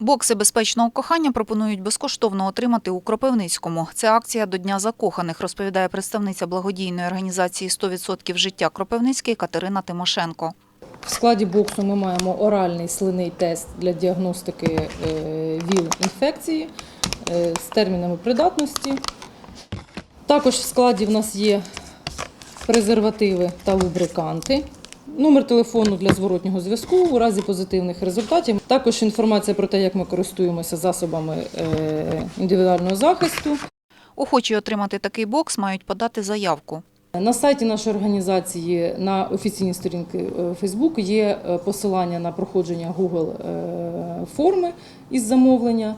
Бокси безпечного кохання пропонують безкоштовно отримати у Кропивницькому. Це акція до Дня закоханих, розповідає представниця благодійної організації «100% життя Кропивницький Катерина Тимошенко. В складі боксу ми маємо оральний слинний тест для діагностики е, ВІЛ-інфекції е, з термінами придатності. Також в складі в нас є презервативи та лубриканти. Номер телефону для зворотнього зв'язку у разі позитивних результатів. Також інформація про те, як ми користуємося засобами е, індивідуального захисту. Охочі отримати такий бокс мають подати заявку. На сайті нашої організації на офіційній сторінці е, Facebook є е, посилання на проходження Google форми із замовлення.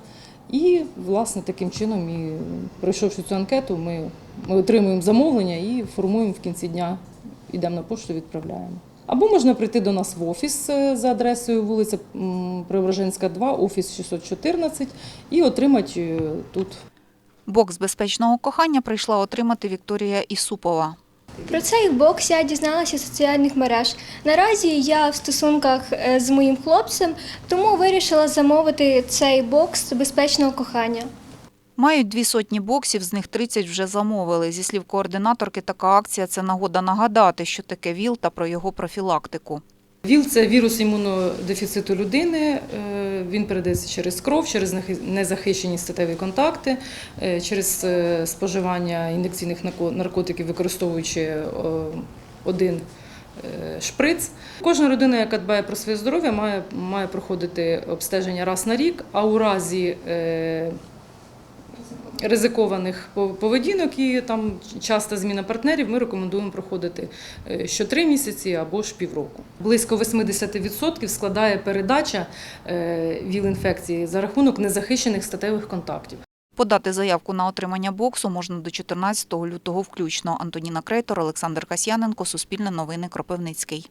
І, власне, таким чином, і пройшовши цю анкету, ми, ми отримуємо замовлення і формуємо в кінці дня, йдемо на пошту, відправляємо. Або можна прийти до нас в офіс е, за адресою вулиця Преображенська, 2, офіс 614, і отримати е, тут Бокс безпечного кохання прийшла отримати Вікторія Ісупова. Про цей бокс я дізналася з соціальних мереж. Наразі я в стосунках е, з моїм хлопцем, тому вирішила замовити цей бокс безпечного кохання. Мають дві сотні боксів, з них 30 вже замовили. Зі слів координаторки, така акція – це нагода нагадати, що таке ВІЛ та про його профілактику. ВІЛ це вірус імунодефіциту людини. е, Він передається через кров, через незахищені статеві контакти, е, через е, споживання ін'єкційних наркотиків, використовуючи один шприц. Кожна людина, яка дбає про своє здоров'я, має, має проходити обстеження раз на рік, а у разі ризикованих пов- поведінок і там часта зміна партнерів, ми рекомендуємо проходити е, що три місяці або ж півроку. Близько 80% складає передача е, ВІЛ-інфекції за рахунок незахищених статевих контактів. Подати заявку на отримання боксу можна до 14 лютого включно. Антоніна Крейтор, Олександр Касьяненко, Суспільне новини, Кропивницький.